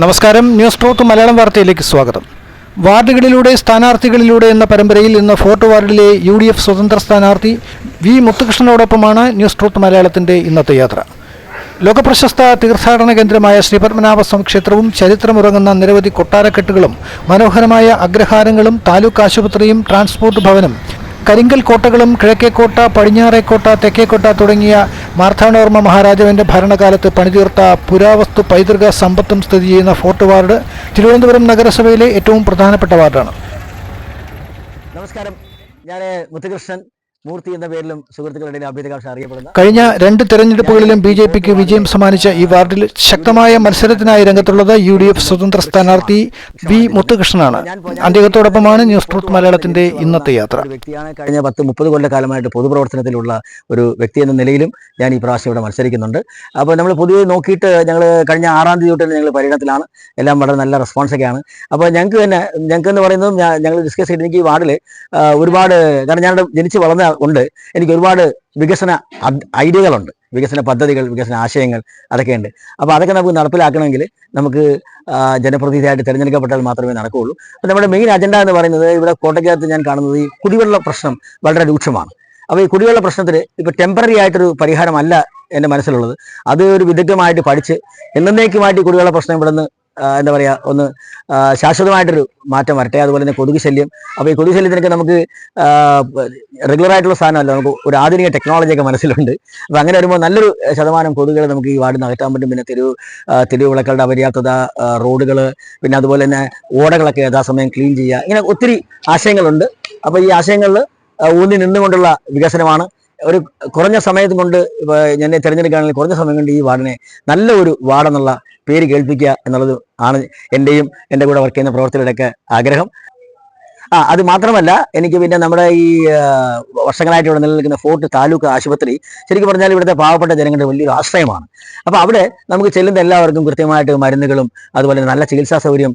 നമസ്കാരം. News port Malayalam വാർത്തയിലേക്ക് സ്വാഗതം. വാർഡുകളിലൂടെ സ്ഥാനാർത്ഥികളിലൂടെ എന്ന പരമ്പരയിൽ ഇന്ന് ഫോർട്ട് വാർഡിലെ യു ഡി എഫ് സ്വതന്ത്ര സ്ഥാനാർത്ഥി വി മുത്തുകൃഷ്ണനോടൊപ്പമാണ് ന്യൂസ് ട്രൂത്ത് മലയാളത്തിന്റെ ഇന്നത്തെ യാത്ര. ലോകപ്രശസ്ത തീർത്ഥാടന കേന്ദ്രമായ ശ്രീപത്മനാഭസ്വാമി ക്ഷേത്രവും ചരിത്രമുറങ്ങുന്ന നിരവധി കൊട്ടാരക്കെട്ടുകളും മനോഹരമായ അഗ്രഹാരങ്ങളും താലൂക്ക് ആശുപത്രിയും ട്രാൻസ്പോർട്ട് ഭവനും കരിങ്കൽ കോട്ടകളും കിഴക്കേക്കോട്ട പടിഞ്ഞാറേക്കോട്ട തെക്കേക്കോട്ട തുടങ്ങിയ മാർത്താണ്ഡവർമ്മ മഹാരാജാവിന്റെ ഭരണകാലത്ത് പണിതീർത്ത പുരാവസ്തു പൈതൃക സമ്പത്തും സ്ഥിതി ചെയ്യുന്ന ഫോർട്ട് വാർഡ് തിരുവനന്തപുരം നഗരസഭയിലെ ഏറ്റവും പ്രധാനപ്പെട്ട വാർഡാണ്. നമസ്കാരം. ഞാൻ മുത്തുകൃഷ്ണൻ. മൂർത്തി എന്ന പേരിലും സുഹൃത്തുക്കളുടെ ഇടയിൽ അറിയപ്പെടുന്നു കഴിഞ്ഞ രണ്ട് തെരഞ്ഞെടുപ്പുകളിലും ബി ജെ പിക്ക് വിജയം സമ്മാനിച്ച ഈ വാർഡിൽ ശക്തമായ മത്സരത്തിനായി രംഗത്തുള്ളത് യു ഡി എഫ് സ്വതന്ത്ര സ്ഥാനാർത്ഥി വി മുത്തുകൃഷ്ണനാണ്. അദ്ദേഹത്തോടൊപ്പമാണ് ന്യൂസ് ട്രൂത്ത് മലയാളത്തിന്റെ ഇന്നത്തെ യാത്ര. വ്യക്തിയാണ് കഴിഞ്ഞ പത്ത് മുപ്പത് കൊല്ലക്കാലമായിട്ട് പൊതുപ്രവർത്തനത്തിലുള്ള ഒരു വ്യക്തി എന്ന നിലയിലും ഞാൻ ഈ പ്രാവശ്യം ഇവിടെ മത്സരിക്കുന്നുണ്ട്. അപ്പോൾ നമ്മൾ പൊതുവെ നോക്കിയിട്ട് ഞങ്ങൾ കഴിഞ്ഞ ആറാം തീയതി തൊട്ട് ഞങ്ങൾ പര്യടനത്തിലാണ്. എല്ലാം വളരെ നല്ല റെസ്പോൺസൊക്കെയാണ് അപ്പോൾ ഞങ്ങൾക്ക് തന്നെ ഞങ്ങൾക്ക് എന്ന് പറയുന്നതും ഞങ്ങൾ ഡിസ്കസ് ചെയ്തിട്ട് എനിക്ക് ഈ വാർഡിൽ ഒരുപാട് കാരണം ഞാൻ ജനിച്ച് വളർന്ന കൊണ്ട് എനിക്ക് ഒരുപാട് വികസന ഐഡിയകളുണ്ട്. വികസന പദ്ധതികൾ വികസന ആശയങ്ങൾ അതൊക്കെയുണ്ട് അപ്പോൾ അതൊക്കെ നമുക്ക് നടപ്പിലാക്കണമെങ്കിൽ നമുക്ക് ജനപ്രതിനിധിയായിട്ട് തിരഞ്ഞെടുക്കപ്പെട്ടാൽ മാത്രമേ നടക്കുകയുള്ളൂ. അപ്പോൾ നമ്മുടെ മെയിൻ അജണ്ട എന്ന് പറയുന്നത് ഇവിടെ കോട്ടയ്ക്കകത്ത് ഞാൻ കാണുന്നത് ഈ കുടിവെള്ള പ്രശ്നം വളരെ രൂക്ഷമാണ്. അപ്പോൾ ഈ കുടിവെള്ള പ്രശ്നത്തിൽ ഇപ്പോൾ ടെമ്പററി ആയിട്ടൊരു പരിഹാരമല്ല എന്റെ മനസ്സിലുള്ളത്. അത് ഒരു വിദഗ്ധമായിട്ട് പഠിച്ച് എന്നേക്കുമായിട്ട് കുടിവെള്ള പ്രശ്നം ഇവിടെ നിന്ന് എന്താ പറയുക ഒന്ന് ശാശ്വതമായിട്ടൊരു മാറ്റം വരട്ടെ. അതുപോലെ തന്നെ കൊതുക് ശല്യം. അപ്പോൾ ഈ കൊതുക് ശല്യത്തിനൊക്കെ നമുക്ക് റെഗുലർ ആയിട്ടുള്ള സാധനമല്ല നമുക്ക് ഒരു ആധുനിക ടെക്നോളജിയൊക്കെ മനസ്സിലുണ്ട്. അപ്പോൾ അങ്ങനെ വരുമ്പോൾ നല്ലൊരു ശതമാനം കൊതുകുകളെ നമുക്ക് ഈ വാർഡിൽ നിന്ന് അകറ്റാൻ പറ്റും. പിന്നെ തെരുവ് തെരുവിളക്കളുടെ തെരുവ് വിളക്കളുടെ അപര്യാപ്തത റോഡുകൾ പിന്നെ അതുപോലെ തന്നെ ഓടകളൊക്കെ യഥാസമയം ക്ലീൻ ചെയ്യുക. ഇങ്ങനെ ഒത്തിരി ആശയങ്ങളുണ്ട്. അപ്പോൾ ഈ ആശയങ്ങളിൽ ഊന്നി നിന്നുകൊണ്ടുള്ള വികസനമാണ്. ഒരു കുറഞ്ഞ സമയത്തും കൊണ്ട് എന്നെ തിരഞ്ഞെടുക്കുകയാണെങ്കിൽ കുറഞ്ഞ സമയം കൊണ്ട് ഈ വാർഡിനെ നല്ല ഒരു വാർഡെന്നുള്ള പേര് കേൾപ്പിക്കുക എന്നുള്ളത് ആണ് എന്റെയും എന്റെ കൂടെ വർക്ക് ചെയ്യുന്ന പ്രവർത്തകരുടെയൊക്കെ ആഗ്രഹം. ആ അത് മാത്രമല്ല എനിക്ക് പിന്നെ നമ്മുടെ ഈ വർഷങ്ങളായിട്ട് ഇവിടെ നിലനിൽക്കുന്ന ഫോർട്ട് താലൂക്ക് ആശുപത്രി ശരിക്കും പറഞ്ഞാൽ ഇവിടുത്തെ പാവപ്പെട്ട ജനങ്ങളുടെ വലിയൊരു ആശ്രയമാണ്. അപ്പോൾ അവിടെ നമുക്ക് ചെല്ലുന്ന എല്ലാവർക്കും കൃത്യമായിട്ട് മരുന്നുകളും അതുപോലെ നല്ല ചികിത്സാ സൗകര്യം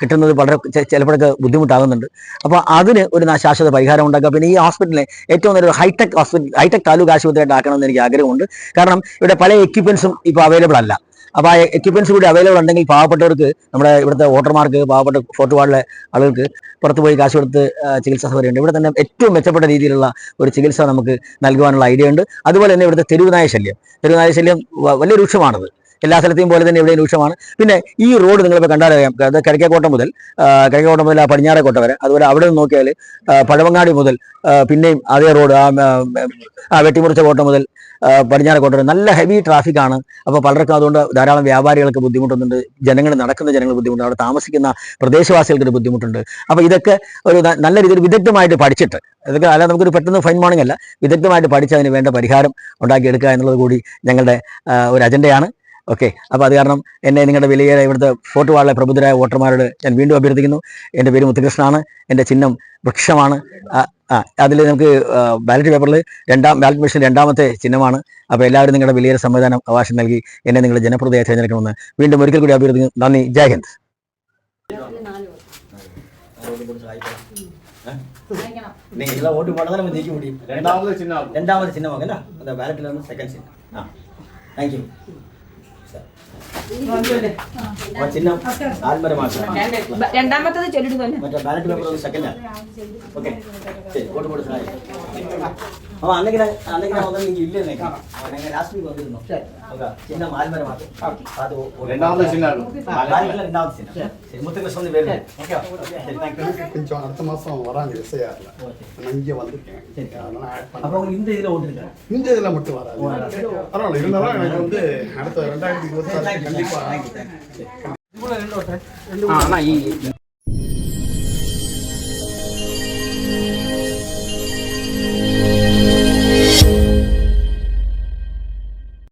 കിട്ടുന്നത് വളരെ ചിലപ്പോഴൊക്കെ ബുദ്ധിമുട്ടാകുന്നുണ്ട്. അപ്പോൾ അതിന് ഒരു ശാശ്വത പരിഹാരം ഉണ്ടാക്കുക. പിന്നെ ഈ ഹോസ്പിറ്റലിനെ ഏറ്റവും നല്ലൊരു ഹൈടെക് ഹോസ്പിറ്റൽ ഹൈടെക് താലൂക്ക് ആശുപത്രിയായിട്ട് ആക്കണമെന്ന് എനിക്ക് ആഗ്രഹമുണ്ട്. കാരണം ഇവിടെ പല എക്യുപ്മെൻസും ഇപ്പോൾ അവൈലബിൾ അല്ല. അപ്പോൾ ആ എക്യുപ്മെന്റ്സ് കൂടി അവൈലബിൾ ഉണ്ടെങ്കിൽ പാവപ്പെട്ടവർക്ക് നമ്മുടെ ഇവിടുത്തെ വോട്ടർമാർക്ക് പാവപ്പെട്ട ഫോർട്ട് വാർഡിലെ ആളുകൾക്ക് പുറത്ത് പോയി കാശ് കൊടുത്ത് ചികിത്സാ സൗകര്യമുണ്ട് ഇവിടെ തന്നെ ഏറ്റവും മെച്ചപ്പെട്ട രീതിയിലുള്ള ഒരു ചികിത്സ നമുക്ക് നൽകുവാനുള്ള ഐഡിയ ഉണ്ട്. അതുപോലെ തന്നെ ഇവിടുത്തെ തെരുവുനായ ശല്യം. തെരുവുനായ ശല്യം വലിയ രൂക്ഷമാണത്. എല്ലാ സ്ഥലത്തെയും പോലെ തന്നെ ഇവിടെ രൂക്ഷമാണ്. പിന്നെ ഈ റോഡ് നിങ്ങളിപ്പോൾ കണ്ടാലറിയാം അത് കിഴക്കേക്കോട്ടം മുതൽ കിഴക്കേക്കോട്ടം മുതൽ ആ പടിഞ്ഞാറേക്കോട്ട വരെ. അതുപോലെ അവിടെ നിന്ന് നോക്കിയാൽ പഴവങ്ങാടി മുതൽ പിന്നെയും അതേ റോഡ് ആ വെട്ടിമുറിച്ച കോട്ട മുതൽ പടിഞ്ഞാറേക്കോട്ട നല്ല ഹെവി ട്രാഫിക് ആണ്. അപ്പോൾ പലർക്കും അതുകൊണ്ട് ധാരാളം വ്യാപാരികൾക്ക് ബുദ്ധിമുട്ടുന്നുണ്ട്. ജനങ്ങൾ നടക്കുന്ന ജനങ്ങൾ ബുദ്ധിമുട്ടുണ്ട്. അവിടെ താമസിക്കുന്ന പ്രദേശവാസികൾക്ക് ഒരു ബുദ്ധിമുട്ടുണ്ട്. അപ്പോൾ ഇതൊക്കെ ഒരു നല്ല രീതിയിൽ വിദഗ്ധമായിട്ട് പഠിച്ചിട്ട് ഇതൊക്കെ അല്ല നമുക്കൊരു പെട്ടെന്ന് ഫൈൻ മോർണിംഗ് അല്ല. വിദഗ്ധമായിട്ട് പഠിച്ച് അതിന് വേണ്ട പരിഹാരം ഉണ്ടാക്കിയെടുക്കുക എന്നുള്ളത് കൂടി ഞങ്ങളുടെ ഒരു അജണ്ടയാണ്. ഓക്കെ അപ്പോൾ അത് കാരണം എന്നെ നിങ്ങളുടെ വിലയെ ഇവിടുത്തെ ഫോർട്ട് വാളിലെ പ്രബുദ്ധരായ വോട്ടർമാരോട് ഞാൻ വീണ്ടും അഭ്യർത്ഥിക്കുന്നു. എന്റെ പേര് മുത്തുകൃഷ്ണനാണ്. എന്റെ ചിഹ്നം വൃക്ഷമാണ്. ആ അതിൽ നമുക്ക് ബാലറ്റ് പേപ്പറിൽ രണ്ടാം ബാലറ്റ് മെഷീൻ രണ്ടാമത്തെ ചിഹ്നമാണ് അപ്പോൾ എല്ലാവരും നിങ്ങളുടെ വലിയ സംവിധാനം അവകാശം നൽകി എന്നെ നിങ്ങൾ ജനപ്രതിയായി തിരഞ്ഞെടുക്കണമെന്ന് വീണ്ടും ഒരിക്കൽ കൂടി അഭ്യർത്ഥിക്കുന്നു നന്ദി ജയ് ഹിന്ദ് നിങ്ങൾ വോട്ട് പോടാതെ നമ്മൾ ജയിക്കും முடியும் രണ്ടാമത് ചിഹ്നം രണ്ടാമത് ചിഹ്നമാകല്ല അത് ബാലറ്റിൽ നിന്ന് സെക്കൻഡ് ചിഹ്നം ആ താങ്ക് യു അപ്പോൾ ചിഹ്നം ആത്മരമാക്കണം രണ്ടാമത്തത് ചൊല്ലിടുന്നു തന്നെ. മറ്റേ ബാലറ്റ് പേപ്പർ സെക്കൻഡ് ഓക്കെ. ശരി വോട്ട് പോട്ട് സഹായി അപ്പൊ അല്ലെങ്കിൽ അല്ലെങ്കിൽ ഒന്നും ഇല്ലേ രാഷ്ട്രീയ വന്നിരുന്നു ഓക്കെ ചിഹ്നം ആത്മരമാക്കും അത് ഓ- ഓ- രണ്ടാമത്തെ ചിഹ്നം ആ, ബാലറ്റിലെ രണ്ടാമത്തെ ചിഹ്നം ശരി മുത്തുകൃഷ്ണൻ പേര് ഓക്കെ ശരി താങ്ക് യു கொஞ்சம் அடுத்த மாசம் வராங்க எஸ்ஐஆர்ல நான் இங்க வந்திருக்கேன் அதனால add பண்ண- അപ്പൊ இந்த இதுல ஓட்டுருக்கேன் இந்த இதுல மட்டும் வராது பரவாயில்ல இருந்தாலும் எனக்கு வந்து அடுத்த ரெண்டாயிரத்தி இருபத்தி கண்டிப்பா ஆனா